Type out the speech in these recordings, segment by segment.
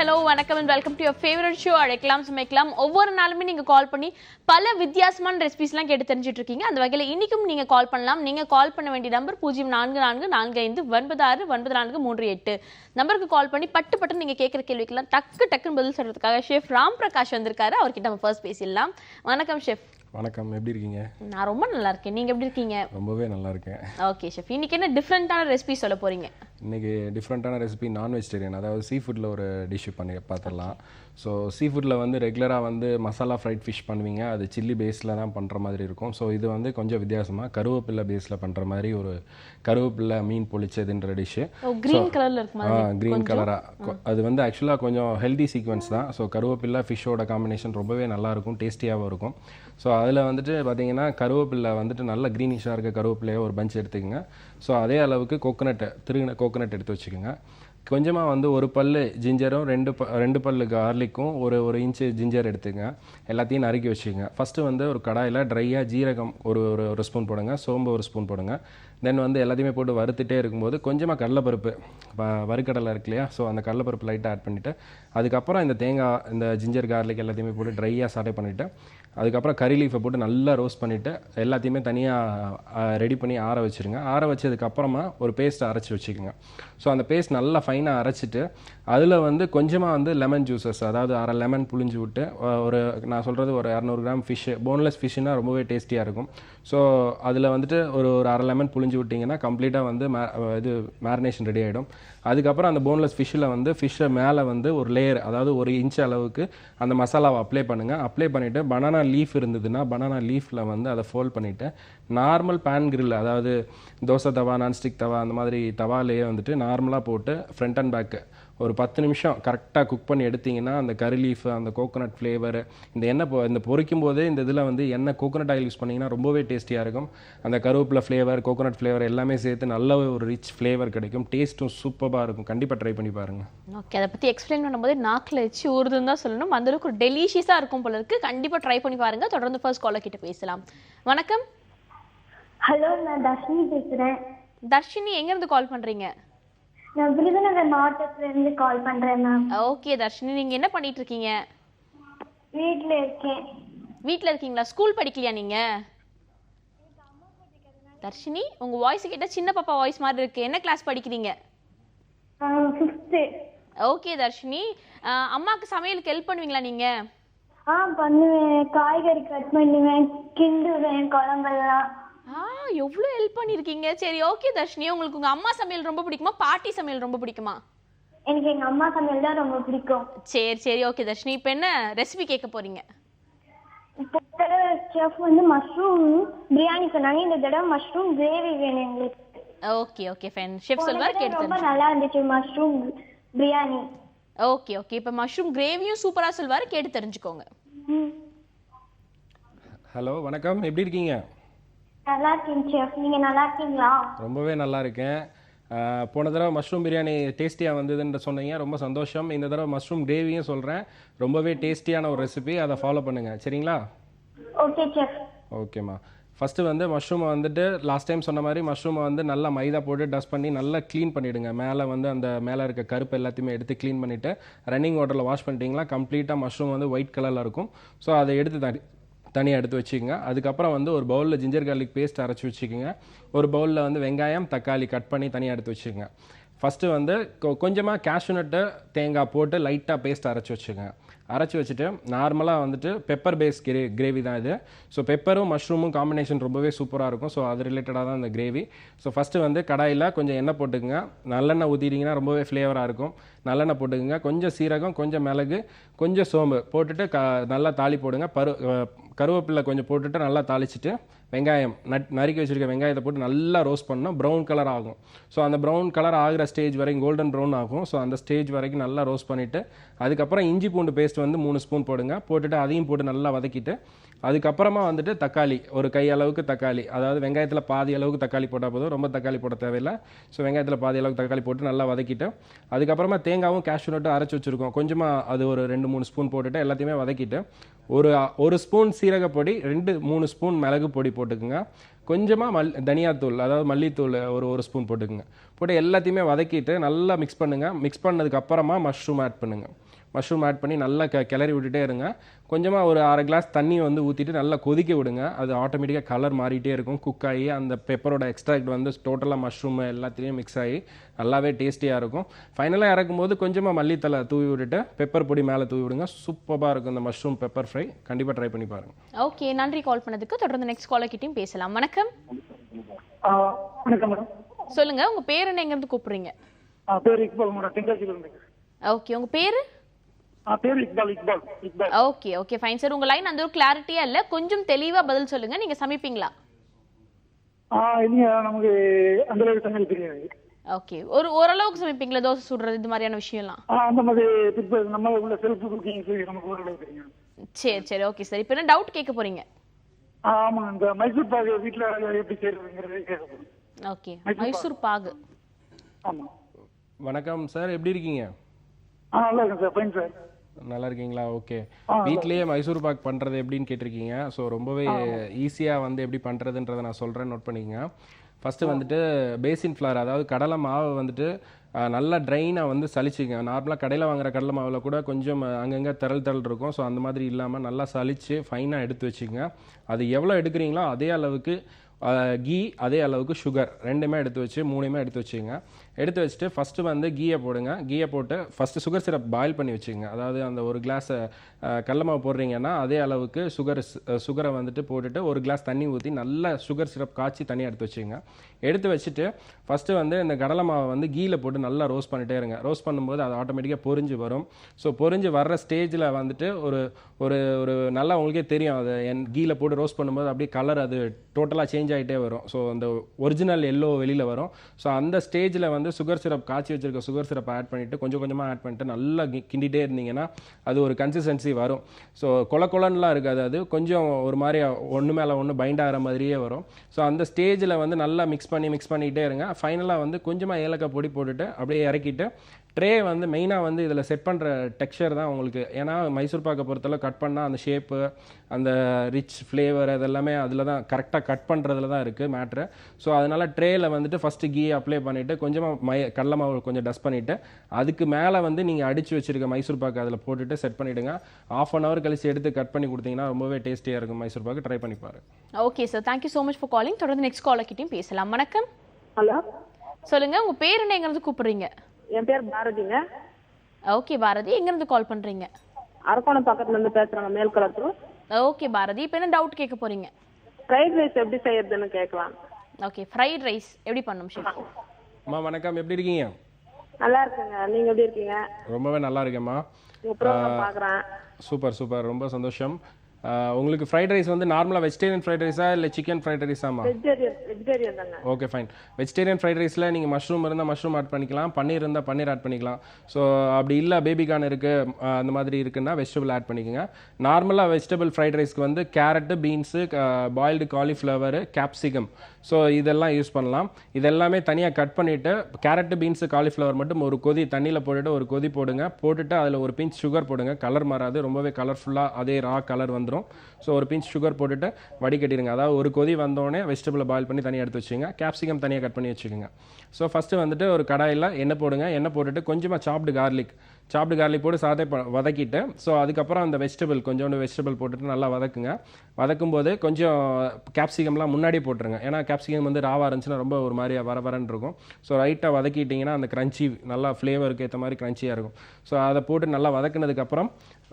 Hello வணக்கம் and welcome to your favourite show அழைக்கலாம் சமைக்கலாம். ஒவ்வொரு நாளுமே நீங்கள் கால் பண்ணி பல வித்தியாசமான ரெசிபிஸ்லாம் கேட்டு தெரிஞ்சுட்டு இருக்கீங்க அந்த வகையில் இன்றைக்கும் நீங்கள் கால் பண்ணலாம். நீங்கள் கால் பண்ண வேண்டிய நம்பர் பூஜ்ஜியம் நான்கு நான்கு நான்கு ஐந்து ஒன்பது ஆறு ஒன்பது நான்கு மூன்று எட்டு. நம்பருக்கு கால் பண்ணி பட்டு பட்டு நீங்கள் கேட்குற கேள்விக்கெல்லாம் டக்கு டக்குன்னு பதில் சொல்கிறதுக்காக ஷெஃப் ராம் பிரகாஷ் வந்திருக்காரு. அவர்கிட்ட நம்ம ஃபர்ஸ்ட் பேசிடலாம். வணக்கம் ஷெஃப் வணக்கம் எப்படி இருக்கீங்க? நான் ரொம்ப நல்லா இருக்கேன். நீங்கள் எப்படி இருக்கீங்க? ரொம்பவே நல்லா இருக்கேன். ஓகே ஷெஃப் இன்னைக்கு என்ன டிஃப்ரெண்ட்டான ரெசிபி சொல்ல போறீங்க? இன்னைக்கு டிஃப்ரெண்ட்டான ரெசிபி நான் வெஜிடேரியன் அதாவது சீ ஃபுட்டில் ஒரு டிஷ் பண்ணி பார்த்துடலாம் ஸோ சீ ஃபுட்டில் வந்து ரெகுலராக வந்து மசாலா ஃப்ரைட் ஃபிஷ் பண்ணுவீங்க. அது சில்லி பேஸில் தான் பண்ணுற மாதிரி இருக்கும். ஸோ இது வந்து கொஞ்சம் வித்தியாசமாக கருவேப்பிலை பேஸில் பண்ணுற மாதிரி ஒரு கருவேப்பிலை மீன் பொளிச்சதுன்ற டிஷ்ஷு க்ரீன் கலரில் க்ரீன் கலராக அது? வந்து ஆக்சுவலாக கொஞ்சம் ஹெல்தி சீக்வன்ஸ் தான். ஸோ கருவேப்பிலை ஃபிஷ்ஷோட காம்பினேஷன் ரொம்பவே நல்லாயிருக்கும் டேஸ்டியாகவும் இருக்கும். ஸோ அதில் வந்துட்டு பார்த்தீங்கன்னா கருவேப்பிலை வந்துட்டு நல்ல க்ரீனிஷாக இருக்க கருவேப்பிலையை ஒரு பஞ்ச் எடுத்துக்கோங்க. ஸோ அதே அளவுக்கு கோகனட் திருகின கோக்கனட் எடுத்து வச்சுக்கோங்க. கொஞ்சமாக வந்து ஒரு பல்லு ஜிஞ்சரும் ரெண்டு ப ரெண்டு பல்லு கார்லிக்கும் ஒரு ஒரு இன்ச்சு ஜிஞ்சர் எடுத்துங்க எல்லாத்தையும் நறுக்கி வச்சுக்கோங்க. ஃபஸ்ட்டு வந்து ஒரு கடாயில் ட்ரையாக ஜீரகம் ஒரு ஒரு ஒரு ஸ்பூன் போடுங்க. சோம்பு ஒரு ஸ்பூன் போடுங்க. தென் வந்து எல்லாத்தையுமே போட்டு வறுத்துட்டே இருக்கும்போது கொஞ்சமாக கடலைப்பருப்பு வ- வறுக்கடலை இருக்கு இல்லையா? ஸோ அந்த கடலைப்பருப்பு லைட்டாக ஆட் பண்ணிவிட்டு அதுக்கப்புறம் இந்த தேங்காய் இந்த ஜிஞ்சர் கார்லிக் எல்லாத்தையுமே போட்டு ட்ரையாக சாட்டை பண்ணிவிட்டு அதுக்கப்புறம் கறி லீஃபை போட்டு நல்லா ரோஸ்ட் பண்ணிவிட்டு எல்லாத்தையுமே தனியாக ரெடி பண்ணி ஆற வச்சுருங்க. ஆற வச்சதுக்கப்புறமா ஒரு பேஸ்ட்டை அரைச்சி வச்சுக்கோங்க. ஸோ அந்த பேஸ்ட் நல்லா ஃபைனாக அரைச்சிட்டு அதில் வந்து கொஞ்சமாக வந்து லெமன் ஜூஸஸ் அதாவது அரை லெமன் புழிஞ்சு விட்டு ஒரு நான் சொல்கிறது ஒரு இரநூறு கிராம் ஃபிஷ்ஷு போன்லெஸ் ஃபிஷ்ஷுன்னா ரொம்பவே டேஸ்டியாக இருக்கும். ஸோ அதில் வந்துட்டு ஒரு ஒரு அரை லெமன் புழிஞ்சு விட்டிங்கன்னா கம்ப்ளீட்டாக வந்து மே இது மேரினேஷன் ரெடி ஆகிடும் அதுக்கப்புறம் அந்த போன்லெஸ் ஃபிஷ்ஷில் வந்து ஃபிஷ்ஷை மேலே வந்து ஒரு லேயர் அதாவது ஒரு இன்ச் அளவுக்கு அந்த மசாலாவை அப்ளை பண்ணுங்கள் அப்ளை பண்ணிவிட்டு பனானா லீஃப் இருந்ததுன்னா பனானா லீஃபில் வந்து அதை ஃபோல்ட் பண்ணிவிட்டு நார்மல் பேன் கிரில் அதாவது தோசை தவா நான்ஸ்டிக் தவா அந்த மாதிரி தவாலேயே வந்துட்டு நார்மலாக போட்டு ஃப்ரண்ட் அண்ட் பேக்கு ஒரு பத்து நிமிஷம் கரெக்டாக குக் பண்ணி எடுத்தீங்கன்னா அந்த கறி லீஃப் அந்த கோகோனட் ஃப்ளேவர் இந்த எண்ணெய் பொ- இந்த பொரிக்கும் போதே இந்த இதில் வந்து எண்ணெய் கோகோனட் ஆயில் யூஸ் பண்ணிங்கன்னா ரொம்பவே டேஸ்டியாக இருக்கும். அந்த கருவேப்பிலை ஃப்ளேவர் கோகோனட் ஃப்ளேவர் எல்லாமே சேர்த்து நல்ல ஒரு ரிச் ஃப்ளேவர் கிடைக்கும். டேஸ்ட்டும் சூப்பராக இருக்கும். கண்டிப்பாக ட்ரை பண்ணி பாருங்கள் ஓகே அதை பற்றி எக்ஸ்பிளைன் பண்ணும்போது நாக்கில் வச்சு ஊறுதுன்னு தான் சொல்லணும். அந்த அளவுக்கு டெலிஷியஸாக இருக்கும் போல இருக்கு. கண்டிப்பாக ட்ரை பண்ணி பாருங்க. தொடர்ந்து ஃபர்ஸ்ட் காலர் கிட்ட பேசலாம். வணக்கம். ஹலோ நான் தர்ஷினி பேசுகிறேன் தர்ஷினி எங்கேருந்து கால் பண்ணுறீங்க நான் விருதுநகர் மாவட்டத்துலேருந்து கால் பண்ணுறேன் மேம் ஓகே தர்ஷினி நீங்கள் என்ன பண்ணிட்டு இருக்கீங்க? வீட்டில் இருக்கேன். வீட்டில் இருக்கீங்களா? ஸ்கூல் படிக்கலையா நீங்கள் தர்ஷினி உங்கள் வாய்ஸ் கேட்டால் சின்ன பாப்பா வாய்ஸ் மாதிரி இருக்கு. என்ன கிளாஸ் படிக்கிறீங்க? ஓகே தர்ஷினி. அம்மாக்கு சமையலுக்கு ஹெல்ப் பண்ணுவீங்களா நீங்கள் ஆ பண்ணுவேன். காய்கறி கட் பண்ணுவேன். கிண்டுவேன் குழம்பெல்லாம். எவ்வளோ ஹெல்ப் பண்ணியிருக்கீங்க சரி ஓகே தர்ஷினி. உங்களுக்கு உங்கள் அம்மா சமையல் ரொம்ப பிடிக்குமா? பாட்டி சமையல் ரொம்ப பிடிக்குமா? எனக்கு எங்கள் அம்மா சமையல் தான் ரொம்ப பிடிக்கும். சரி சரி ஓகே தர்ஷினி. இப்போ என்ன ரெசிபி கேட்க போறீங்க? செஃப் வந்து மஷ்ரூம் பிரியாணி சொன்னாங்க. இந்த தடவை மஷ்ரூம் கிரேவி வேணும் எங்களுக்கு. ஓகே ஓகே ஃபைன் ஷெஃப் சொல்வார் கேட்டு ரொம்ப நல்லா இருந்துச்சு மஷ்ரூம் பிரியாணி ஓகே ஓகே இப்போ மஷ்ரூம் கிரேவியும் சூப்பராக சொல்வார் கேட்டு தெரிஞ்சுக்கோங்க. ஹலோ வணக்கம். எப்படி இருக்கீங்க? நல்லா இருக்கீங்க செஃப் நீங்கள் நல்லா இருக்கீங்களா ரொம்பவே நல்லா இருக்கேன் போன தடவை மஷ்ரூம் பிரியாணி டேஸ்டியாக வந்ததுன்னு சொன்னீங்க. ரொம்ப சந்தோஷம். இந்த தடவை மஷ்ரூம் கிரேவியும் சொல்கிறேன் ரொம்பவே டேஸ்டியான ஒரு ரெசிபி அதை ஃபாலோ பண்ணுங்கள் சரிங்களா? ஓகே செஃப் ஓகேம்மா ஃபஸ்ட்டு வந்து மஷ்ரூமை வந்துட்டு லாஸ்ட் டைம் சொன்ன மாதிரி மஷ்ரூமை வந்து நல்லா மைதா போட்டு டஸ்ட் பண்ணி நல்லா க்ளீன் பண்ணிவிடுங்க மேலே வந்து அந்த மேலே இருக்க கருப்பு எல்லாத்தையுமே எடுத்து க்ளீன் பண்ணிவிட்டு ரன்னிங் வாட்டரில் வாஷ் பண்ணிட்டீங்களா? கம்ப்ளீட்டாக மஷ்ரூம் வந்து ஒயிட் கலரில் இருக்கும். ஸோ அதை எடுத்து தனி தனியாக எடுத்து வச்சுக்கோங்க. அதுக்கப்புறம் வந்து ஒரு பவுலில் ஜிஞ்சர் கார்லிக் பேஸ்ட் அரைச்சி வச்சுக்கோங்க. ஒரு பவுலில் வந்து வெங்காயம் தக்காளி கட் பண்ணி தனியாக எடுத்து வச்சுக்கோங்க. ஃபஸ்ட்டு வந்து கொ- கொஞ்சமாக கேஷ்யூ நட்டு தேங்காய் போட்டு லைட்டாக பேஸ்ட் அரைச்சி வச்சுக்கோங்க. அரைச்சி வச்சுட்டு நார்மலாக வந்துட்டு பெப்பர் பேஸ் கிரே கிரேவி தான் இது. ஸோ பெப்பரும் மஷ்ரூமும் காம்பினேஷன் ரொம்பவே சூப்பராக இருக்கும். ஸோ அது ரிலேட்டடாக தான் இந்த கிரேவி ஸோ ஃபஸ்ட்டு வந்து கடாயில் கொஞ்சம் எண்ணெய் போட்டுக்குங்க. நல்லெண்ணெய் ஊற்றிட்டிங்கன்னா ரொம்பவே ஃப்ளேவராக இருக்கும். நல்லெண்ணெய் போட்டுக்குங்க. கொஞ்சம் சீரகம் கொஞ்சம் மிளகு கொஞ்சம் சோம்பு போட்டுட்டு க நல்லா தாளி போடுங்க. பரு அஹ் கருவேப்பிலை கொஞ்சம் போட்டுட்டு நல்லா தாளிச்சிட்டு வெங்காயம் நட் நறுக்கி வச்சுருக்க வெங்காயத்தை போட்டு நல்லா ரோஸ்ட் பண்ணணும். ப்ரௌன் கலர் ஆகும். ஸோ அந்த ப்ரௌன் கலர் ஆகிற ஸ்டேஜ் வரைக்கும் கோல்டன் ப்ரௌன் ஆகும். ஸோ அந்த ஸ்டேஜ் வரைக்கும் நல்லா ரோஸ்ட் பண்ணிவிட்டு அதுக்கப்புறம் இஞ்சி பூண்டு பேஸ்ட் வந்து மூணு ஸ்பூன் போடுங்க. போட்டுட்டு அதையும் போட்டு நல்லா வதக்கிட்டு அதுக்கப்புறமா வந்துட்டு தக்காளி ஒரு கை அளவுக்கு தக்காளி அதாவது வெங்காயத்தில் பாதி அளவுக்கு தக்காளி போட்டால் போதும் ரொம்ப தக்காளி போட தேவையில்லை. ஸோ வெங்காயத்தில் பாதி அளவுக்கு தக்காளி போட்டு நல்லா வதக்கிட்டு அதுக்கப்புறமா தேங்காவும் கேஷ்யூ நட்டும் அரைச்சி வச்சுருக்கோம். கொஞ்சமாக அது ஒரு ரெண்டு மூணு ஸ்பூன் போட்டுட்டு எல்லாத்தையுமே வதக்கிட்டு ஒரு ஒரு ஸ்பூன் சீரகப்பொடி ரெண்டு மூணு ஸ்பூன் மிளகு பொடி போட்டுக்குங்க. கொஞ்சமாக மல் தனியாத்தூள் அதாவது மல்லித்தூள் ஒரு ஒரு ஸ்பூன் போட்டுக்குங்க. போட்டு எல்லாத்தையுமே வதக்கிட்டு நல்லா மிக்ஸ் பண்ணுங்கள் மிக்ஸ் பண்ணதுக்கப்புறமா மஷ்ரூம் ஆட் பண்ணுங்கள் மஷ்ரூம் ஆட் பண்ணி நல்லா க கிளறி விட்டுட்டே இருங்க. கொஞ்சமாக ஒரு அரை கிளாஸ் தண்ணி வந்து ஊற்றிட்டு நல்லா கொதிக்க விடுங்க. அது ஆட்டோமேட்டிக்காக கலர் மாறிட்டே இருக்கும். குக் ஆகி அந்த பெப்பரோட எக்ஸ்ட்ராக்ட் வந்து டோட்டலாக மஷ்ரூம் எல்லாத்துலேயும் மிக்ஸ் ஆகி நல்லாவே டேஸ்டியாக இருக்கும். ஃபைனலாக இறக்கும்போது கொஞ்சமாக மல்லித்தலை தூவி விட்டுட்டு பெப்பர் பொடி மேலே தூவி விடுங்க. சூப்பராக இருக்கும் இந்த மஷ்ரூம் பெப்பர் ஃப்ரை கண்டிப்பாக ட்ரை பண்ணி பாருங்கள் ஓகே நன்றி கால் பண்ணதுக்கு. தொடர்ந்து நெக்ஸ்ட் காலர் கிட்டயும் பேசலாம். வணக்கம். ஆ, வணக்கம் மேடம். சொல்லுங்க உங்க பேர் என்ன எங்க இருந்து கூப்பிடுறீங்க பேர் இக்பால் மேடம் தென்காசியில இருந்து ஓகே உங்க பேரு? பேர் Iqbal Iqbal Iqbal. Okay okay fine sir உங்க லைன் அந்த ஒரு கிளாரிட்டியா இல்ல. கொஞ்சம் தெளிவா பதில் சொல்லுங்க. நீங்க சமைப்பீங்களா? இல்லைங்க நமக்கு அந்த அளவுக்கு சமையல் தெரியாது. ஓகே ஒரு ஓரளவுக்கு சமைப்பீங்களா? தோசை சுடுறது இது மாதிரியான விஷயம்லாம்? அந்த மாதிரி நம்ம உள்ள செல்ஃப் குக்கிங் சொல்லி நமக்கு ஓரளவு தெரியும். சரி சரி ஓகே சார் இப்போ என்ன டவுட் கேட்க போறீங்க? ஆ ஆமாங்க இந்த மைசூர் பாகு வீட்டில் எப்படி செய்யறதுங்கிறது ஓகே மைசூர் பாகு. ஆமாம் வணக்கம் சார் எப்படி இருக்கீங்க? ஆ நல்லா இருக்கேன் சார் ஃபைன் சார் நல்லா இருக்கீங்களா ஓகே வீட்லயே மைசூர் பாக் பண்றது எப்படின்னு கேட்டிருக்கீங்க? ஸோ ரொம்பவே ஈஸியா வந்து எப்படி பண்றதுன்றதை நான் சொல்றேன் நோட் பண்ணிக்கங்க. ஃபர்ஸ்ட் வந்துட்டு பேசின் ஃப்ளார் அதாவது கடலை மாவு வந்துட்டு நல்லா ட்ரைனாக வந்து சலிச்சுங்க நார்மலாக கடையில் வாங்குற கடலை மாவில் கூட கொஞ்சம் அங்கங்கே திரள் திரள் இருக்கும். ஸோ அந்த மாதிரி இல்லாமல் நல்லா சலிச்சு ஃபைனாக எடுத்து வச்சுக்கங்க அது எவ்வளோ எடுக்கிறீங்களோ அதே அளவுக்கு கீ அதே அளவுக்கு சுகர் ரெண்டுமே எடுத்து வச்சு மூணுமே எடுத்து வச்சுங்க. எடுத்து வச்சுட்டு ஃபஸ்ட்டு வந்து கீயை போடுங்க. கீயை போட்டு ஃபஸ்ட்டு சுகர் சிரப் பாயில் பண்ணி வச்சுக்கோங்க. அதாவது அந்த ஒரு கிளாஸை கடல மாவு போடுறீங்கன்னா அதே அளவுக்கு சுகர் சுகரை வந்துட்டு போட்டுட்டு ஒரு கிளாஸ் தண்ணி ஊற்றி நல்லா சுகர் சிரப் காய்ச்சி தனியாக எடுத்து வச்சுக்கோங்க. எடுத்து வச்சுட்டு ஃபஸ்ட்டு வந்து இந்த கடலை மாவை வந்து கீயில் போட்டு நல்லா ரோஸ்ட் பண்ணிட்டே இருங்க. ரோஸ்ட் பண்ணும்போது அது ஆட்டோமேட்டிக்காக பொரிஞ்சு வரும். ஸோ பொரிஞ்சு வர்ற ஸ்டேஜில் வந்துட்டு ஒரு ஒரு ஒரு நல்லா உங்களுக்கே தெரியும். அது என் கீயில் போட்டு ரோஸ்ட் பண்ணும்போது அப்படியே கலர் அது டோட்டலாக சேஞ்ச் ஆகிட்டே வரும். ஸோ அந்த ஒரிஜினல் எல்லோ வெளியில் வரும். ஸோ அந்த ஸ்டேஜில் வந்து வந்து சுகர் சிரப் காய்ச்சி வச்சிருக்க சுகர் சிரப் ஆட் பண்ணிவிட்டு கொஞ்சம் கொஞ்சமாக ஆட் பண்ணிட்டு நல்லா கிண்டிகிட்டே கிண்டிட்டே இருந்தீங்கன்னா அது ஒரு கன்சிஸ்டன்சி வரும். ஸோ கொல கொலன்லாம் இருக்காது அது. கொஞ்சம் ஒரு மாதிரி ஒன்று மேலே ஒன்று பைண்ட் ஆகிற மாதிரியே வரும். ஸோ அந்த ஸ்டேஜில் வந்து நல்லா மிக்ஸ் பண்ணி மிக்ஸ் பண்ணிகிட்டே இருங்க. ஃபைனலாக வந்து கொஞ்சமாக ஏலக்காய் பொடி போட்டுட்டு அப்படியே இறக்கிட்டு ட்ரே வந்து மெயினாக வந்து இதில் செட் பண்ணுற டெக்ஸ்சர் தான் உங்களுக்கு. ஏன்னா மைசூர் பாக்கை பொறுத்தளவு கட் பண்ணால் அந்த ஷேப்பு அந்த ரிச் ஃப்ளேவர் அதெல்லாமே அதில் தான் கரெக்டாக கட் பண்ணுறதுல தான் இருக்குது மேட்ரு ஸோ அதனால் ட்ரேயில் வந்துட்டு ஃபஸ்ட்டு கீ அப்ளை பண்ணிவிட்டு கொஞ்சமாக மை கடல மாவு கொஞ்சம் டஸ்ட் பண்ணிவிட்டு அதுக்கு மேலே வந்து நீங்கள் அடித்து வச்சிருக்க மைசூர் பாக்கு அதில் போட்டுட்டு செட் பண்ணிவிடுங்க ஆஃப் அன் ஹவர் கழிச்சு எடுத்து கட் பண்ணி கொடுத்தீங்கன்னா ரொம்பவே டேஸ்டியாக இருக்கும் மைசூர் பாக்கு. ட்ரை பண்ணி பாரு okay sir thank you so much for calling தொடர்ந்து நெக்ஸ்ட் காலர் கிட்டயும் பேசலாம். வணக்கம். ஹலோ சொல்லுங்க உங்க பேர் என்ன இருந்து கூப்பிடுறீங்க? என் பேர் பாரதிங்க. ஓகே பாரதி. எங்க இருந்து கால் பண்றீங்க? அரக்கோணம் பக்கத்துல இருந்து பேசுறாங்க மேல்குளத்தூர் ஓகே பாரதி. இப்போ என்ன டவுட் கேட்க போறீங்க? ஃப்ரைட் ரைஸ் எப்படி செய்யறதுன்னு கேட்கலாம். ஓகே ஃப்ரைட் ரைஸ் எப்படி பண்ணணும் ஷெஃப் அம்மா வணக்கம். எப்படி இருக்கீங்க? நல்லா இருக்குங்க. நீங்க எப்படி இருக்கீங்க? ரொம்பவே நல்லா இருக்கேம்மா. பாக்குறேன் சூப்பர் சூப்பர். ரொம்ப சந்தோஷம். உங்களுக்கு ஃப்ரைட் ரைஸ் வந்து நார்மலாக வெஜிடேரியன் ஃப்ரைட் ரைஸா இல்லை சிக்கன் ஃப்ரைட் ரைஸாமா ஓகே ஃபைன் வெஜிடேரியன் ஃப்ரைட் ரைஸில் நீங்கள் மஷ்ரூம் இருந்தால் மஷ்ரூம் ஆட் பண்ணிக்கலாம். பன்னீர் இருந்தால் பன்னீர் ஆட் பண்ணிக்கலாம். ஸோ அப்படி இல்லை பேபிகார்ன் இருக்குது அந்த மாதிரி இருக்குன்னா வெஜிடபிள் ஆட் பண்ணிக்கோங்க. நார்மலாக வெஜிடபிள் ஃப்ரைட் ரைஸ்க்கு வந்து carrot beans boiled cauliflower capsicum so இதெல்லாம் யூஸ் பண்ணலாம். இதெல்லாமே தனியாக கட் பண்ணிவிட்டு கேரட்டு பீன்ஸு காலிஃப்ளவர் மட்டும் ஒரு கொதி தண்ணியில் போட்டுட்டு ஒரு கொதி போடுங்க. போட்டுட்டு அதில் ஒரு பிஞ்ச் சுகர் போடுங்க. கலர் மாறாது. ரொம்பவே கலர்ஃபுல்லாக அதே ரா கலர் வந்துடும் ஸோ ஒரு பிஞ்ச் சுகர் போட்டுட்டு வடிகட்டிடுங்க அதாவது ஒரு கொதி வந்தோடனே வெஜிடபிளை பாயில் பண்ணி தனியாக எடுத்து வச்சுக்கோங்க. கேப்சிகம் தனியாக கட் பண்ணி வச்சுக்கோங்க. ஸோ ஃபஸ்ட்டு வந்துட்டு ஒரு கடாயில் எண்ணெய் போடுங்க. எண்ணெய் போட்டுட்டு கொஞ்சமாக சாப்டு கார்லிக் சாப்டு கார்லிக் போட்டு சாதே வதக்கிட்டு ஸோ அதுக்கப்புறம் அந்த வெஜிடபிள் கொஞ்சோண்டு வெஜிடபிள் போட்டுட்டு நல்லா வதக்குங்க. வதக்கும் போது கொஞ்சம் கேப்சிகம்லாம் முன்னாடி போட்டுருங்க. ஏன்னா கேப்சிகம் வந்து ராவா இருந்துச்சுன்னா ரொம்ப ஒரு மாதிரி வர வரன்னு இருக்கும். ஸோ ரைட்டாக வதக்கிட்டிங்கன்னா அந்த க்ரன்ச்சி நல்லா ஃப்ளேவருக்கு ஏற்ற மாதிரி க்ரன்ச்சியாக இருக்கும். ஸோ அதை போட்டு நல்லா வதக்குனதுக்கப்புறம்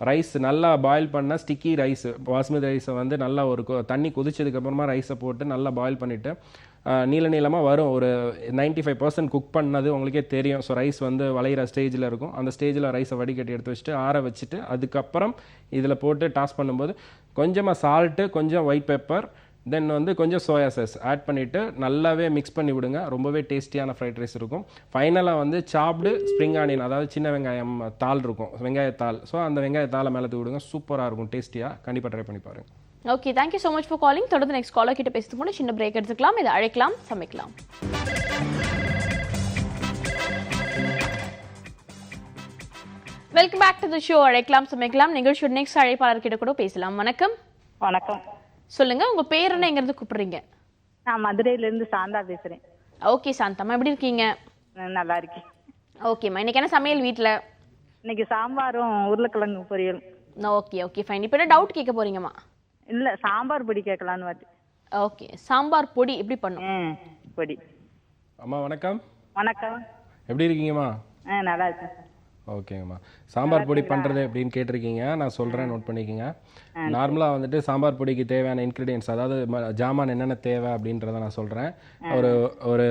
ரைஸ் நல்லா பாயில் பண்ணால் ஸ்டிக்கி ரைஸ் பாஸ்மதி ரைஸை வந்து நல்லா ஒரு தண்ணி கொதிச்சதுக்கப்புறமா ரைஸை போட்டு நல்லா பாயில் பண்ணிவிட்டு நீள நீளமாக வரும். ஒரு 95% ஃபைவ் பர்சன்ட் குக் பண்ணது உங்களுக்கே தெரியும். ஸோ ரைஸ் வந்து வளையிற ஸ்டேஜில் இருக்கும். அந்த ஸ்டேஜில் ரைஸை வடிகட்டி எடுத்து வச்சுட்டு ஆற வச்சுட்டு அதுக்கப்புறம் இதில் போட்டு டாஸ் பண்ணும்போது கொஞ்சமாக சால்ட்டு கொஞ்சம் ஒயிட் பெப்பர் தென் வந்து கொஞ்சம் சோயா சாஸ் ஆட் பண்ணிவிட்டு நல்லாவே மிக்ஸ் பண்ணி விடுங்க. ரொம்பவே டேஸ்டியான ஃப்ரைட் ரைஸ் இருக்கும். ஃபைனலாக வந்து சாப்டு ஸ்ப்ரிங் ஆனியன் அதாவது சின்ன வெங்காயம் தாள் இருக்கும். வெங்காயத்தாள் ஸோ அந்த வெங்காயத்தாளை மேலே விடுங்க. சூப்பராக இருக்கும். டேஸ்டியாக கண்டிப்பாக ட்ரை பண்ணி பாருங்க. Okay thank you so much for calling தொடர்ந்து நெக்ஸ்ட் காலர் கிட்ட பேசுறதுக்கு முன்னாடி சின்ன பிரேக் எடுத்துக்கலாம். இதை அழைக்கலாம் சமைக்கலாம். Welcome back to the show அழைக்கலாம் சமைக்கலாம். நிகழ்ச்சியோட நெக்ஸ்ட் அழைப்பாளர் கிட்ட கூட பேசலாம். வணக்கம். வணக்கம். சொல்லுங்க உங்க பேர் என்ன எங்க இருந்து கூப்பிடுறீங்க? நான் மதுரையில இருந்து சாந்தா பேசுறேன். ஓகே சாந்தம்மா எப்படி இருக்கீங்க? நான் நல்லா இருக்கேன். ஓகேம்மா இன்னைக்கு என்ன சமையல் வீட்ல? இன்னைக்கு சாம்பாரும் உருளைக்கிழங்கு பொரியல். ஓகே ஓகே ஃபைன் இப்போ என்ன டவுட் கேட்க போறீங்கம்மா? இல்ல சாம்பார் பொடி கேட்கலான்னு பார்த்து ஓகே சாம்பார் பொடி எப்படி பண்ணும் ம் பொடி. அம்மா வணக்கம். வணக்கம். எப்படி இருக்கீங்கம்மா? ஆ நல்லா இருக்கேன். ஓகேங்கம்மா. சாம்பார் பொடி பண்ணுறது அப்படின்னு கேட்டிருக்கீங்க. நான் சொல்கிறேன் நோட் பண்ணிக்கோங்க. நார்மலாக வந்துட்டு சாம்பார் பொடிக்கு தேவையான இன்க்ரீடியன்ஸ் அதாவது ம- ஜாமான் என்னென்ன தேவை அப்படின்றத நான் சொல்கிறேன் ஒரு ஒரு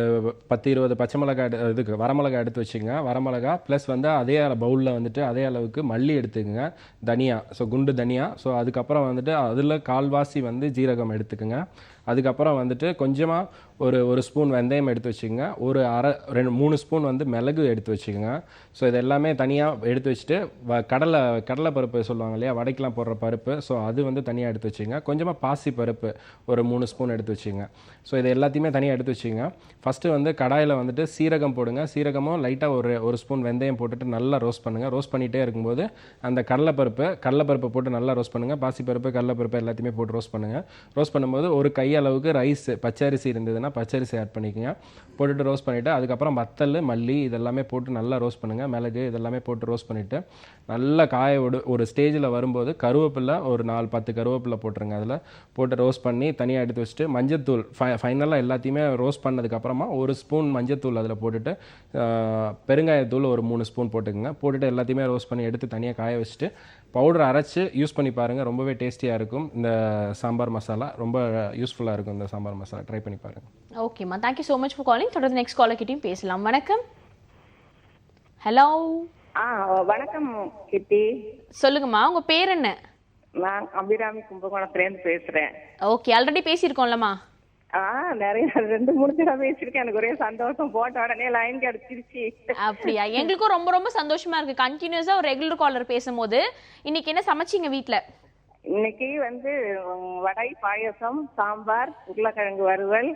பத்து இருபது பச்சை மிளகாய் எடு- இதுக்கு வரமிளகாய் எடுத்து வச்சுக்கோங்க. வரமிளகா ப்ளஸ் வந்து அதே பவுலில் வந்துட்டு அதே அளவுக்கு மல்லி எடுத்துக்கோங்க. தனியா ஸோ குண்டு தனியா. ஸோ அதுக்கப்புறம் வந்துட்டு அதில் கால்வாசி வந்து ஜீரகம் எடுத்துக்கோங்க. அதுக்கப்புறம் வந்துட்டு கொஞ்சமாக ஒரு ஒரு ஸ்பூன் வெந்தயம் எடுத்து வச்சுக்கோங்க. ஒரு அரை ரெண்டு மூணு ஸ்பூன் வந்து மிளகு எடுத்து வச்சுக்கோங்க. ஸோ இது எல்லாமே தனியாக எடுத்து வச்சுட்டு வ கடலை கடலை பருப்பு சொல்லுவாங்க இல்லையா? வடைக்கெலாம் போடுற பருப்பு. ஸோ அது வந்து தனியாக எடுத்து வச்சுங்க கொஞ்சமாக பாசி பருப்பு ஒரு மூணு ஸ்பூன் எடுத்து வச்சுங்க ஸோ இது எல்லாத்தையுமே தனியாக எடுத்து வச்சுங்க ஃபஸ்ட்டு வந்து கடாயில் வந்துட்டு சீரகம் போடுங்க. சீரகமும் லைட்டாக ஒரு ஒரு ஸ்பூன் வெந்தயம் போட்டுட்டு நல்லா ரோஸ்ட் பண்ணுங்கள் ரோஸ்ட் பண்ணிகிட்டே இருக்கும்போது அந்த கடலைப்பருப்பு கடலைப்பருப்பு போட்டு நல்லா ரோஸ்ட் பண்ணுங்கள் பாசிப்பருப்பு கடலைப்பருப்பு எல்லாத்தையுமே போட்டு ரோஸ்ட் பண்ணுங்கள் ரோஸ்ட் பண்ணும்போது ஒரு கை அளவுக்கு ரைஸ் பச்சரிசி இருந்ததுன்னா பச்சரிசி ஆட் பண்ணிக்கோங்க. போட்டுட்டு ரோஸ்ட் பண்ணிவிட்டு அதுக்கப்புறம் வத்தல் மல்லி இதெல்லாமே போட்டு நல்லா ரோஸ்ட் பண்ணுங்கள் மிளகு இதெல்லாமே போட்டு ரோஸ்ட் பண்ணிவிட்டு நல்லா காய விடு ஒரு ஸ்டேஜில் வரும்போது கருவேப்பிலை ஒரு நாலு பத்து கருவேப்பிலை போட்டுருங்க அதில். போட்டு ரோஸ்ட் பண்ணி தனியாக எடுத்து வச்சுட்டு மஞ்சத்தூள் ஃபை ஃபைனலாக எல்லாத்தையுமே ரோஸ்ட் பண்ணதுக்கப்புறமா ஒரு ஸ்பூன் மஞ்சத்தூள் அதில் போட்டுட்டு பெருங்காயத்தூள் ஒரு மூணு ஸ்பூன் போட்டுக்கோங்க. போட்டுட்டு எல்லாத்தையுமே ரோஸ்ட் பண்ணி எடுத்து தனியாக காய வச்சுட்டு பவுடர் அரைச்சி யூஸ் பண்ணி பாருங்கள் ரொம்பவே டேஸ்டியாக இருக்கும். இந்த சாம்பார் மசாலா ரொம்ப யூஸ்ஃபுல்லாக இருக்கும். இந்த சாம்பார் மசாலா. ட்ரை பண்ணி பாருங்கள் ஓகேம்மா thank you so much for calling தொடர்ந்து நெக்ஸ்ட் காலர் கிட்டயும் பேசலாம். வணக்கம். ஹலோ வணக்கம் கிட்டி. சொல்லுங்கம்மா உங்க பேர் என்ன? நான் அபிராமி கும்பகோணத்துலேருந்து பேசுறேன். ஓகே ஆல்ரெடி பேசியிருக்கோம்லம்மா ஆ நிறைய ரெண்டு மூணு தடவை பேசியிருக்கேன். எனக்கு ஒரே சந்தோஷம். போட்ட உடனே லைன் கிடைச்சிருச்சு அப்படியா? எங்களுக்கும் ரொம்ப ரொம்ப சந்தோஷமா இருக்கு. கண்டினியூஸா ஒரு ரெகுலர் காலர் பேசும்போது இன்னைக்கு என்ன சமைச்சீங்க வீட்ல? இன்னைக்கு வந்து வடை பாயசம் சாம்பார் உருளைக்கிழங்கு வறுவல்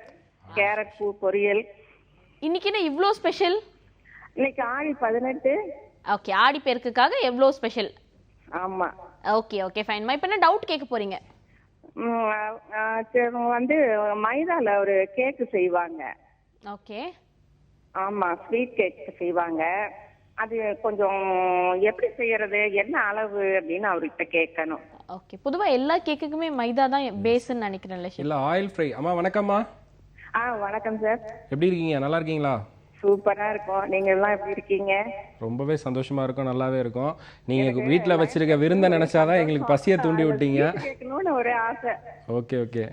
கேரட் பூ பொரியல். இன்னைக்கு என்ன இவ்ளோ ஸ்பெஷல் இன்னைக்கு ஆடி பதினெட்டு. ஓகே ஆடி பெருக்குக்காக எவ்வளோ ஸ்பெஷல் ஆமா. ஓகே ஓகே ஃபைன்மா இப்போ என்ன டவுட் கேட்க போறீங்க? சரி, வந்து மைதால ஒரு கேக்கு செய்வாங்க. ஓகே ஆமா ஸ்வீட் கேக் செய்வாங்க. அது கொஞ்சம் எப்படி செய்யறது என்ன அளவு அப்படின்னு அவர்கிட்ட கேட்கணும். ஓகே பொதுவா எல்லா கேக்குக்குமே மைதா தான் பேஸ்ன்னு நினைக்கிறேன்ல ஷிப் இல்லை ஆயில் ஃப்ரை அம்மா வணக்கம்மா. ஆ வணக்கம் சார். எப்படி இருக்கீங்க? நல்லா இருக்கீங்களா? சூப்பரா இருக்கும். நீங்க எல்லாம் எப்படி இருக்கீங்க? ரொம்பவே சந்தோஷமா இருக்கும். நல்லாவே இருக்கும். நீங்க வீட்ல வச்சிருக்க விருந்தை நினைச்சாதான் எங்களுக்கு பசியை தூண்டி விட்டீங்க. கேட்கணும்னு ஒரே ஆசை. Okay okay.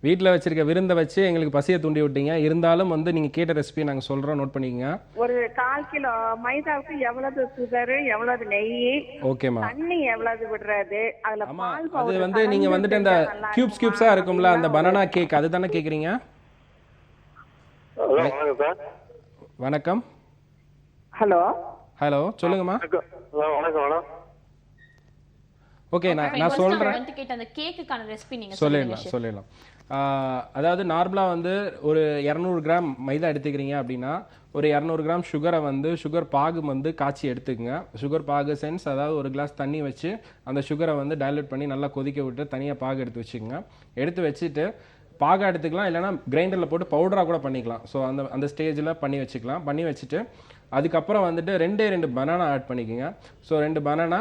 வீட்ல வச்சிருக்க விருந்தை வச்சு எங்களுக்கு பசியை தூண்டி விட்டீங்க. இருந்தாலும் வந்து நீங்க கேட்ட ரெசிபி நாங்க சொல்றோம். நோட் பண்ணிக்கங்க. ஒரு கால் கிலோ மைதாவுக்கு எவ்வளவு சுகர் எவ்வளவு நெய்? ஓகேம்மா தண்ணி எவ்வளவு விடுறது? அதுல பால் அது வந்து நீங்க கலந்து வந்துட்டு அந்த கியூப்ஸ்? கியூப்ஸா இருக்கும்ல அந்த பனானா கேக் அதுதானே கேக்குறீங்க? ஹலோ வணக்கம் சார். வணக்கம். ஹலோ. ஹலோ சொல்லுங்கம்மா. வணக்கம். ஹலோ வணக்கம் மேடம். ஓகே நான் நான் சொல்றேன். வந்து கேட்ட அந்த கேக்குக்கான ரெசிபி நீங்க சொல்லிடலாம் சொல்லிடலாம். அதாவது நார்மலாக வந்து ஒரு இரநூறு கிராம் மைதா எடுத்துக்கிறீங்க அப்படின்னா ஒரு இரநூறு கிராம் சுகரை வந்து சுகர் பாகு வந்து காய்ச்சி எடுத்துக்கங்க. சுகர் பாகு சென்ஸ் அதாவது ஒரு கிளாஸ் தண்ணி வச்சு அந்த சுகரை வந்து டைலூட் பண்ணி நல்லா கொதிக்க விட்டு தனியாக பாகு எடுத்து வச்சுக்கோங்க. எடுத்து வச்சுட்டு பாக எடுத்துக்கலாம் இல்லைன்னா கிரைண்டரில் போட்டு பவுடராக கூட பண்ணிக்கலாம். ஸோ அந்த அந்த ஸ்டேஜில் பண்ணி வச்சுக்கலாம். பண்ணி வச்சுட்டு அதுக்கப்புறம் வந்துட்டு ரெண்டே ரெண்டு பனானா ஆட் பண்ணிக்கோங்க. ஸோ ரெண்டு பனானா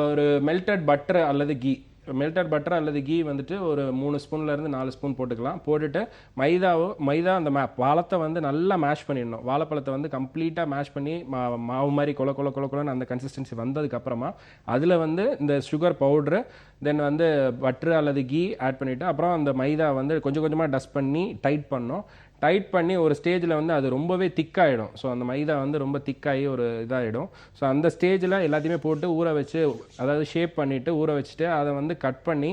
ஒரு மெல்டட் பட்டர் அல்லது கீ மெல்டட் பட்டர் அல்லது கீ வந்துட்டு ஒரு மூணு ஸ்பூன்லேருந்து நாலு ஸ்பூன் போட்டுக்கலாம். போட்டுட்டு மைதாவோ மைதா அந்த மே வாழத்தை வந்து நல்லா மேஷ் பண்ணிடணும். வாழைப்பழத்தை வந்து கம்ப்ளீட்டாக மேஷ் பண்ணி மா மாவு மாதிரி கொல கொல கொல கொலன்னு அந்த கன்சிஸ்டன்சி வந்ததுக்கப்புறமா அதில் வந்து இந்த சுகர் பவுட்ரு தென் வந்து பட்ரு அல்லது கீ ஆட் பண்ணிவிட்டு அப்புறம் அந்த மைதா வந்து கொஞ்சம் கொஞ்சமாக டஸ்ட் பண்ணி டைட் பண்ணோம் டைட் பண்ணி ஒரு ஸ்டேஜில் வந்து அது ரொம்பவே திக்காயிடும் ஸோ அந்த மைதா வந்து ரொம்ப திக்காகி ஒரு இதாகிடும் ஸோ அந்த ஸ்டேஜில் எல்லாத்தையுமே போட்டு ஊற வச்சு அதாவது ஷேப் பண்ணிவிட்டு ஊற வச்சுட்டு அதை வந்து கட் பண்ணி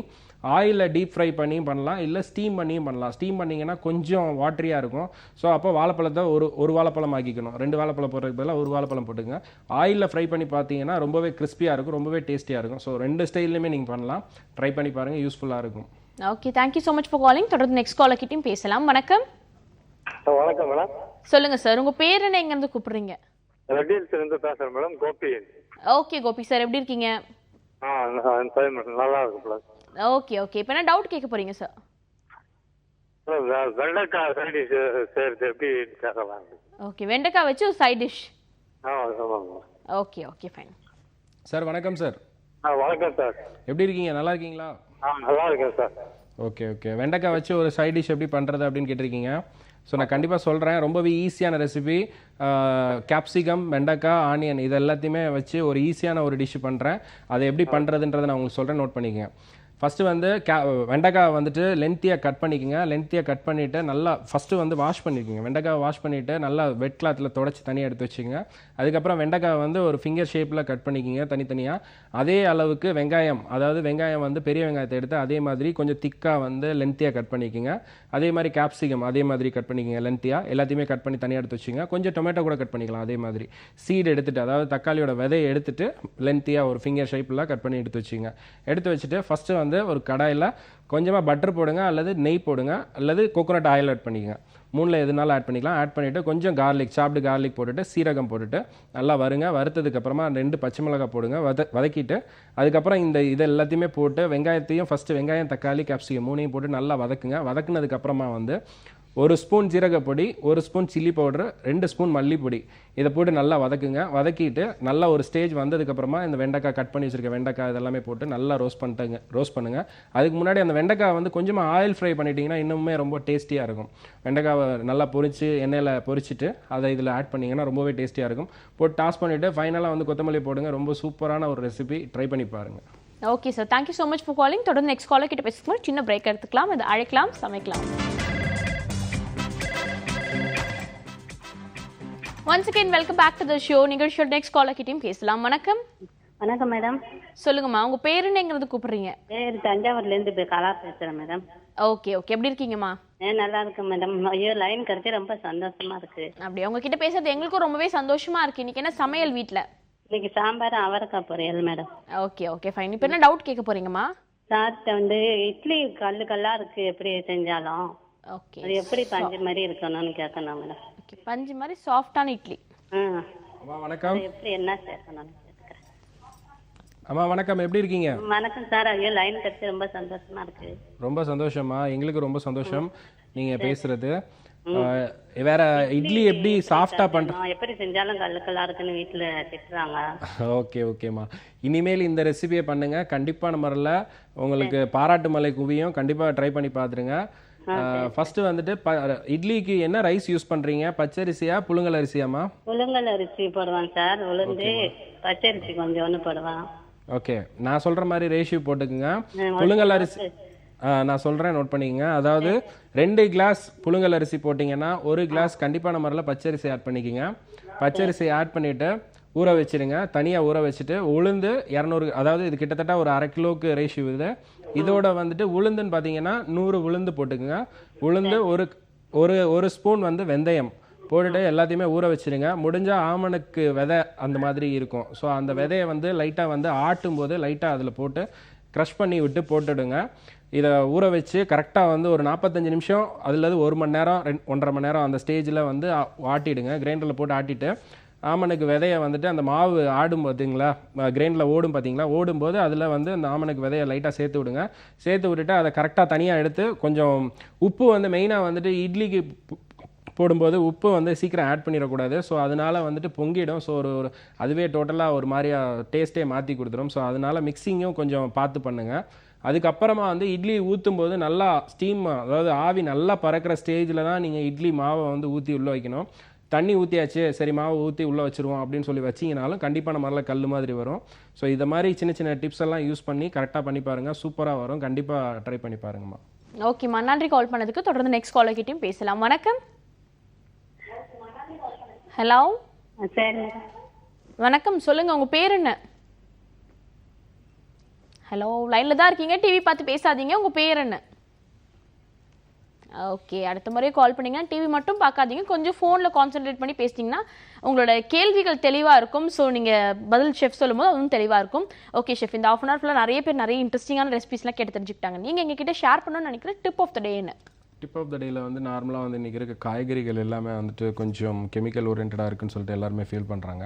ஆயிலில் டீப் ஃப்ரை பண்ணியும் பண்ணலாம். இல்லை ஸ்டீம் பண்ணியும் பண்ணலாம். ஸ்டீம் பண்ணிங்கன்னா கொஞ்சம் வாட்டரியாக இருக்கும். ஸோ அப்போ வாழைப்பழத்தை ஒரு ஒரு வாழைப்பழம் ஆக்கிக்கணும். ரெண்டு வாழைப்பழம் போடுறதுக்கு பதிலாக ஒரு வாழைப்பழம் போட்டுங்க ஆயிலில் ஃப்ரை பண்ணி பார்த்தீங்கன்னா ரொம்பவே கிறிஸ்பியாக இருக்கும். ரொம்பவே டேஸ்டியாக இருக்கும். ஸோ ரெண்டு ஸ்டைல்லையுமே நீங்கள் பண்ணலாம். ட்ரை பண்ணி பாருங்கள் யூஸ்ஃபுல்லாக இருக்கும். Okay thank you so much for calling தொடர்ந்து நெக்ஸ்ட் காலர் கிட்டேயும் பேசலாம். வணக்கம். வணக்கம் மேடம். சொல்லுங்க சார் உங்க பேர் என்ன எங்க இருந்து கூப்பிடுறீங்க? ரெட்டியல்ஸ்ல இருந்து பேசுறேன் madam Gopi okay Gopi sir எப்படி இருக்கீங்க? ஆ நல்லா இருக்கு ஓகே ஓகே. இப்போ என்ன டவுட் கேட்க போறீங்க சார்? வெண்டைக்காய் சைடி செய்யறது எப்படி கேட்கலாம்? ஓகே வெண்டைக்காய் வச்சு ஒரு side dish okay okay fine sir வணக்கம் சார். ஆ வணக்கம் சார். எப்படி இருக்கீங்க நல்லா இருக்கீங்களா? ஆ நல்லா இருக்கேன் சார். Okay okay. வெண்டைக்காய் வச்சு ஒரு சைட் டிஷ் எப்படி பண்ணுறது அப்படின்னு கேட்டிருக்கீங்க. ஸோ நான் கண்டிப்பாக சொல்கிறேன் ரொம்பவே ஈஸியான ரெசிபி கேப்சிகம் வெண்டைக்காய் ஆனியன் இது எல்லாத்தையுமே வச்சு ஒரு ஈஸியான ஒரு டிஷ் பண்ணுறேன் அதை எப்படி பண்ணுறதுன்றதை நான் உங்களுக்கு சொல்கிறேன் நோட் பண்ணிக்கங்க. ஃபஸ்ட்டு வந்து கே வெண்டைக்காய் வந்துட்டு லென்த்தியாக கட் பண்ணிக்கோங்க. லென்த்தியாக கட் பண்ணிவிட்டு நல்லா ஃபஸ்ட்டு வந்து வாஷ் பண்ணிக்கோங்க. வெண்டைக்காய் வாஷ் பண்ணிவிட்டு நல்லா வெட் கிளாத்தில் தொடச்சி தனியாக எடுத்து வச்சுக்கோங்க. அதுக்கப்புறம் வெண்டைக்காய் வந்து ஒரு ஃபிங்கர் ஷேப்பில் கட் பண்ணிக்கோங்க தனித்தனியாக அதே அளவுக்கு வெங்காயம் அதாவது வெங்காயம் வந்து பெரிய வெங்காயத்தை எடுத்து அதே மாதிரி கொஞ்சம் திக்காக வந்து லென்த்தியாக கட் பண்ணிக்கோங்க. அதே மாதிரி கேப்சிகம் அதே மாதிரி கட் பண்ணிக்கோங்க லென்த்தியாக எல்லாத்தையுமே கட் பண்ணி தனியாக எடுத்து வச்சுங்க கொஞ்சம் டொமேட்டோ கூட கட் பண்ணிக்கலாம் அதே மாதிரி. சீடு எடுத்துகிட்டு அதாவது தக்காளியோட விதையை எடுத்துட்டு லென்த்தியாக ஒரு ஃபிங்கர் ஷேப்பில் கட் பண்ணி எடுத்து வச்சுங்க எடுத்து வச்சுட்டு ஃபஸ்ட்டு வந்து ஒரு கடாயில் கொஞ்சமாக பட்டர் போடுங்க அல்லது நெய் போடுங்க அல்லது கோகோனட் ஆயில் ஆட் பண்ணிக்கங்க. மூணில் எதுனாலும் ஆட் பண்ணிக்கலாம். ஆட் பண்ணிவிட்டு கொஞ்சம் கார்லிக் சாப்பிட்டு கார்லிக் போட்டுட்டு சீரகம் போட்டுட்டு நல்லா வருங்க. வறுத்ததுக்கப்புறமா ரெண்டு பச்சை மிளகாய் போடுங்க. வத வதக்கிட்டு அதுக்கப்புறம் இந்த இதை எல்லாத்தையுமே போட்டு வெங்காயத்தையும் ஃபஸ்ட்டு வெங்காயம் தக்காளி கேப்சிகம் மூணையும் போட்டு நல்லா வதக்குங்க. வதக்குனதுக்கப்புறமா வந்து ஒரு ஸ்பூன் ஜீரகப்பொடி ஒரு ஸ்பூன் சில்லி பவுடர் ரெண்டு ஸ்பூன் மல்லிப்பொடி. இதை போட்டு நல்லா வதக்குங்க. வதக்கிட்டு நல்லா ஒரு ஸ்டேஜ் வந்ததுக்கப்புறமா இந்த வெண்டைக்காய் கட் பண்ணி வச்சுருக்க வெண்டைக்காய் இதெல்லாமே போட்டு நல்லா ரோஸ்ட் பண்ணிட்டுங்க. ரோஸ்ட் பண்ணுங்கள் அதுக்கு முன்னாடி அந்த வெண்டைக்காய் வந்து கொஞ்சமாக ஆயில் ஃப்ரை பண்ணிட்டீங்கன்னா இன்னுமே ரொம்ப டேஸ்டியாக இருக்கும். வெண்டைக்காவை நல்லா பொரித்து எண்ணெயில் பொரிச்சிட்டு அதை இதில் ஆட் பண்ணிங்கன்னா ரொம்பவே டேஸ்டியாக இருக்கும். போட்டு டாஸ் பண்ணிவிட்டு ஃபைனலாக வந்து கொத்தமல்லி போடுங்க. ரொம்ப சூப்பரான ஒரு ரெசிபி. ட்ரை பண்ணி பாருங்கள் okay sir thank you so much for calling தொடர்ந்து நெக்ஸ்ட் காலர் கிட்ட பேசும்போது சின்ன பிரேக் எடுத்துக்கலாம். இது அழைக்கலாம் சமைக்கலாம். Once again welcome back to the show நிகழ்ச்சியோட நெக்ஸ்ட் காலர் கிட்டயும் பேசலாம். வணக்கம். வணக்கம் மேடம் சொல்லுங்கம்மா உங்க பேர் என்னங்கிறது கூப்பிடுறீங்க? பேர் தஞ்சாவூர்லேருந்து இப்போ கலா பேசுகிறேன் மேடம் ஓகே ஓகே எப்படி இருக்கீங்கம்மா? நல்லா இருக்கு மேடம் ஐயோ லைன் கிடைச்சி ரொம்ப சந்தோஷமா இருக்கு. அப்படியே உங்ககிட்ட பேசுறது எங்களுக்கும் ரொம்பவே சந்தோஷமா இருக்கு. இன்னைக்கு என்ன சமையல் வீட்ல? இன்னைக்கு சாம்பார் அவரைக்காய் பொரியல் மேடம் ஓகே ஓகே ஃபைன் இப்போ என்ன டவுட் கேட்க போறீங்கம்மா? சார்ட்ட வந்து இட்லி கல்லு கல்லா இருக்கு எப்படி செஞ்சாலும். ஓகே அது எப்படி பஞ்சு மாதிரி இருக்கணும்னு கேட்கணும் மேடம் பஞ்சு மாதிரி சாஃப்டான இட்லி. அம்மா வணக்கம். எப்படி என்ன சேர்க்கணும்னு கேட்குறேன் அம்மா வணக்கம். எப்படி இருக்கீங்க? வணக்கம் சார். ஐயோ லைன் கிடைச்சி ரொம்ப சந்தோஷமா இருக்கு. ரொம்ப சந்தோஷமா எங்களுக்கு ரொம்ப சந்தோஷம் நீங்க பேசுறது. வேற இட்லி எப்படி சாஃப்டா பண்ற நான் எப்படி செஞ்சாலும் கல்லு கல்லா இருக்குன்னு வீட்டுல திட்டுறாங்க. ஓகே ஓகேம்மா. இனிமேல் இந்த ரெசிபியை பண்ணுங்க. கண்டிப்பா நம்மள உங்களுக்கு பாராட்டு மலை குவியும். கண்டிப்பா ட்ரை பண்ணி பாத்துருங்க. ஃபர்ஸ்ட் வந்துட்டு இட்லிக்கு என்ன ரைஸ் யூஸ் பண்றீங்க? பச்சரிசியா புழுங்கல் அரிசியாம்மா? உளுங்கல் அரிசி போடுவான் சார். உளுந்து பச்சரிசி கொஞ்சம் ஒன்று போடுவான். ஓகே. நான் சொல்ற மாதிரி ரேஷியோ போட்டுக்குங்க. புழுங்கல் அரிசி நான் சொல்றேன் நோட் பண்ணிக்கங்க. அதாவது ரெண்டு கிளாஸ் புழுங்கல் அரிசி போட்டிங்கன்னா ஒரு கிளாஸ் கண்டிப்பான முறையில் பச்சரிசி ஆட் பண்ணிக்கோங்க. பச்சரிசி ஆட் பண்ணிட்டு ஊற வச்சிருங்க. தனியாக ஊற வச்சுட்டு உளுந்து இரநூறு அதாவது இது கிட்டத்தட்ட ஒரு அரை கிலோவுக்கு ரேஷியோ இது. இதோட வந்துட்டு உளுந்துன்னு பார்த்தீங்கன்னா நூறு உளுந்து போட்டுக்குங்க. உளுந்து ஒரு ஒரு ஒரு ஸ்பூன் வந்து வெந்தயம் போட்டுட்டு எல்லாத்தையுமே ஊற வச்சிருங்க. முடிஞ்சால் ஆமணக்கு விதை அந்த மாதிரி இருக்கும். ஸோ அந்த விதையை வந்து லைட்டாக வந்து ஆட்டும் போது லைட்டாக அதில் போட்டு க்ரஷ் பண்ணி விட்டு போட்டுடுங்க. இதை ஊற வச்சு கரெக்டாக வந்து ஒரு நாற்பத்தஞ்சு நிமிஷம் அதில் ஒரு மணி நேரம் ரெண்டு ஒன்றரை மணி நேரம் அந்த ஸ்டேஜில் வந்து ஆட்டிடுங்க. கிரைண்டரில் போட்டு ஆட்டிட்டு ஆமணக்கு விதையை வந்துட்டு அந்த மாவு ஆடும் பார்த்தீங்களா? கிரைண்டில் ஓடும் பார்த்தீங்களா? ஓடும்போது அதில் வந்து அந்த ஆமணக்கு விதையை லைட்டாக சேர்த்து விடுங்க. சேர்த்து விட்டுட்டு அதை கரெக்டாக தனியாக எடுத்து கொஞ்சம் உப்பு வந்து மெயினாக வந்துட்டு இட்லிக்கு போடும்போது உப்பு வந்து சீக்கிரம் ஆட் பண்ணிடக்கூடாது. ஸோ அதனால் வந்துட்டு பொங்கிடும். ஸோ ஒரு ஒரு அதுவே டோட்டலாக ஒரு மாதிரியாக டேஸ்ட்டே மாற்றி கொடுத்துரும். ஸோ அதனால் மிக்சிங்கும் கொஞ்சம் பார்த்து பண்ணுங்கள் அதுக்கப்புறமா வந்து இட்லி ஊற்றும் போது நல்லா ஸ்டீம் அதாவது ஆவி நல்லா பறக்கிற ஸ்டேஜில் தான் நீங்கள் இட்லி மாவை வந்து ஊற்றி உள்ளே வைக்கணும். தண்ணி ஊற்றியாச்சு சரி மாவு ஊற்றி உள்ளே வச்சுருவோம் அப்படின்னு சொல்லி வச்சிங்கனாலும் கண்டிப்பாக நம்ம நல்லா கல் மாதிரி வரும். ஸோ இதை மாதிரி சின்ன சின்ன டிப்ஸ் எல்லாம் யூஸ் பண்ணி கரெக்டாக பண்ணி பாருங்கள் சூப்பராக வரும். கண்டிப்பாக ட்ரை பண்ணி பாருங்கம்மா. ஓகேம்மா நன்றி கால் பண்ணதுக்கு. தொடர்ந்து நெக்ஸ்ட் காலர் கிட்டயும் பேசலாம். வணக்கம். ஹலோ சரி வணக்கம். சொல்லுங்க உங்க பேர் என்ன? ஹலோ லைன்ல தான் இருக்கீங்க. டிவி பார்த்து பேசாதீங்க. உங்க பேர் என்ன? ஓகே அடுத்த முறை கால் பண்ணிங்கன்னா டிவி மட்டும் பார்க்காதீங்க. கொஞ்சம் ஃபோனில் கான்சென்ட்ரேட் பண்ணி பேசிட்டிங்கன்னா உங்களோட கேள்விகள் தெளிவாக இருக்கும். ஸோ நீங்கள் பதில் ஷெஃப் சொல்லும்போது அதுவும் தெளிவாக இருக்கும். ஓகே ஷெஃப் இந்த ஆஃப் அன் ஹவர் ஃபுல்லாக நிறைய பேர் நிறைய இன்ட்ரெஸ்டிங்கான ரெசிபிஸ்லாம் கேட்டு தெரிஞ்சுக்கிட்டாங்க. நீங்கள் எங்ககிட்ட ஷேர் பண்ணணும்னு நினைக்கிற டிப் ஆஃப் த டேன்னு டிப் ஆஃப் த டேயில் வந்து நார்மலாக வந்து இன்றைக்கி இருக்க காய்கறிகள் எல்லாமே வந்துட்டு கொஞ்சம் கெமிக்கல் ஓரியன்டாக இருக்குன்னு சொல்லிட்டு எல்லாருமே ஃபீல் பண்ணுறாங்க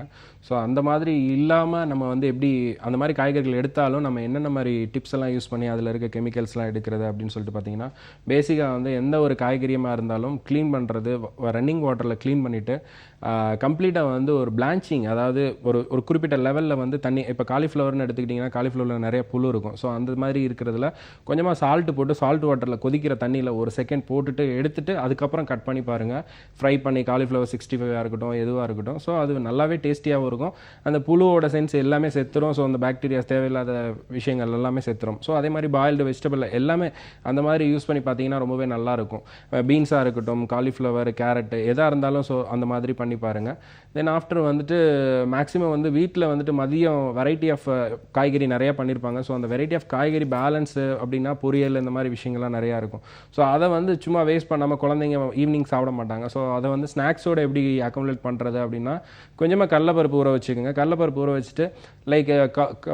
ஸோ அந்த மாதிரி இல்லாமல் நம்ம வந்து எப்படி அந்த மாதிரி காய்கறிகள் எடுத்தாலும் நம்ம என்னென்ன மாதிரி டிப்ஸ் எல்லாம் யூஸ் பண்ணி அதில் இருக்க கெமிக்கல்ஸ்லாம் எடுக்கிறது அப்படின்னு சொல்லிட்டு பார்த்தீங்கன்னா பேசிக்காக வந்து எந்த ஒரு காய்கறியமாக இருந்தாலும் க்ளீன் பண்ணுறது ரன்னிங் வாட்டரில் க்ளீன் பண்ணிவிட்டு கம்ப்ளீட்டாக வந்து ஒரு பிளான்ச்சிங் அதாவது ஒரு ஒரு குறிப்பிட்ட லெவலில் வந்து தண்ணி இப்போ காலிஃப்ளவர்னு எடுத்துக்கிட்டிங்கன்னா காலிஃப்ளவரில் நிறைய புழு இருக்கும். ஸோ அந்த மாதிரி இருக்கிறதுல கொஞ்சமாக சால்ட் போட்டு சால்ட் வாட்டரில் கொதிக்கிற தண்ணியில் ஒரு செகண்ட் போட்டுட்டு எடுத்துட்டு அதுக்கப்புறம் கட் பண்ணி பாருங்கள் ஃப்ரை பண்ணி காலிஃப்ளவர் சிக்ஸ்டி ஃபைவாக இருக்கட்டும் எதுவாக இருக்கட்டும். ஸோ அது நல்லாவே டேஸ்டியாகவும் இருக்கும். அந்த புழுவோட சென்ஸ் எல்லாமே செத்துரும். ஸோ அந்த பாக்டீரியாஸ் தேவையில்லாத விஷயங்கள் எல்லாமே செத்துரும். ஸோ அதே மாதிரி பாயில்டு வெஜிடபிள் எல்லாமே அந்த மாதிரி யூஸ் பண்ணி பார்த்தீங்கன்னா ரொம்பவே நல்லாயிருக்கும் பீன்ஸாக இருக்கட்டும் காலிஃப்ளவர் கேரட் எதாக இருந்தாலும் ஸோ அந்த மாதிரி பண்ணி பாருங்கள் தென் ஆஃப்டர் வந்துட்டு மேக்ஸிமம் வந்து வீட்டில் வந்துட்டு மதியம் வெரைட்டி ஆஃப் காய்கறி நிறையா பண்ணியிருப்பாங்க ஸோ அந்த வெரைட்டி ஆஃப் காய்கறி பேலன்ஸு அப்படின்னா பொரியல் இந்த மாதிரி விஷயங்கள்லாம் நிறையா இருக்கும். ஸோ அதை வந்து சும்மா வேஸ்ட் பண்ணாமல் குழந்தைங்க ஈவினிங் சாப்பிட மாட்டாங்க. ஸோ அதை வந்து ஸ்நாக்ஸோட எப்படி அக்கமுலேட் பண்ணுறது அப்படின்னா கொஞ்சமாக கடலப்பருப்பு ஊற வச்சுக்கோங்க. கடலப்பருப்பு ஊற வச்சுட்டு லைக்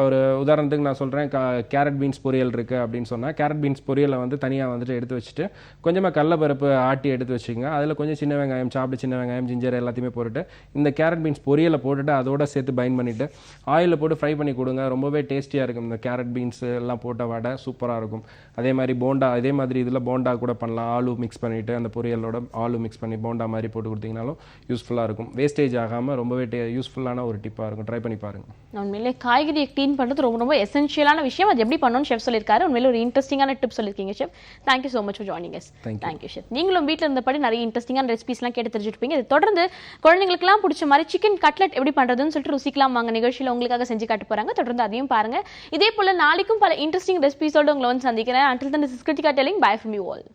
ஒரு உதாரணத்துக்கு நான் சொல்கிறேன் கேரட் பீன்ஸ் பொரியல் இருக்குது அப்படின்னு சொன்னால் கேரட் பீன்ஸ் பொரியலை வந்து தனியாக வந்துட்டு எடுத்து வச்சுட்டு கொஞ்சமாக கடலப்பருப்பு ஆட்டி எடுத்து வச்சுக்கோங்க. அதில் கொஞ்சம் சின்ன வெங்காயம் சாப்பிட்டு சின்ன வெங்காயம் ஜிஞ்சர் எல்லாத்தையுமே போட்டுட்டு இந்த கேரட் பீன்ஸ் பொரியலை போட்டுட்டு அதோட சேர்த்து பைண்ட் பண்ணிவிட்டு ஆயிலில் போட்டு ஃப்ரை பண்ணி கொடுங்க. ரொம்பவே டேஸ்டியாக இருக்கும். இந்த கேரட் பீன்ஸ் எல்லாம் போட்ட வடை சூப்பராக இருக்கும். அதே மாதிரி போண்டா அதே மாதிரி இதில் போண்டா கூட பண்ணலாம். ஆலு மிக்ஸ் பண்ணிவிட்டு அந்த பொரியலோட ஆலு மிக்ஸ் பண்ணி போண்டா மாதிரி போட்டு கொடுத்தீங்கனாலும் யூஸ்ஃபுல்லாக இருக்கும். வேஸ்டேஜ் ஆகாமல் ரொம்பவே யூஸ்ஃபுல்லான ஒரு டிப்பாக இருக்கும். ட்ரை பண்ணி பாருங்கள் உண்மையிலே காய்கறியை க்ளீன் பண்ணுறது ரொம்ப ரொம்ப எசென்ஷியலான விஷயம். அது எப்படி பண்ணணும்னு ஷெஃப் சொல்லியிருக்காரு. உண்மையிலே ஒரு இன்ட்ரெஸ்டிங்கான டிப் சொல்லியிருக்கீங்க chef thank you so much for joining us. Thank you chef நீங்களும் வீட்டில் இருந்தபடி நிறைய இன்ட்ரெஸ்டிங்கான ரெசிபிஸ்லாம் கேட்டு தெரிஞ்சுருப்பீங்க இது தொடர்ந்து குழந்தைங்களுக்குலாம் பிடிச்ச மாதிரி சிக்கன் கட்லெட் எப்படி பண்ணுறதுன்னு சொல்லிட்டு ருசிக்கலாம் வாங்க. நிகழ்ச்சியில் உங்களுக்காக செஞ்சு காட்ட போகிறாங்க தொடர்ந்து அதையும் பாருங்க. இதே போல் நாளைக்கும் பல இன்ட்ரெஸ்டிங் ரெசிபிஸோடு உங்களை வந்து சந்திக்கிறேன். Until then this Krithika telling bye from you all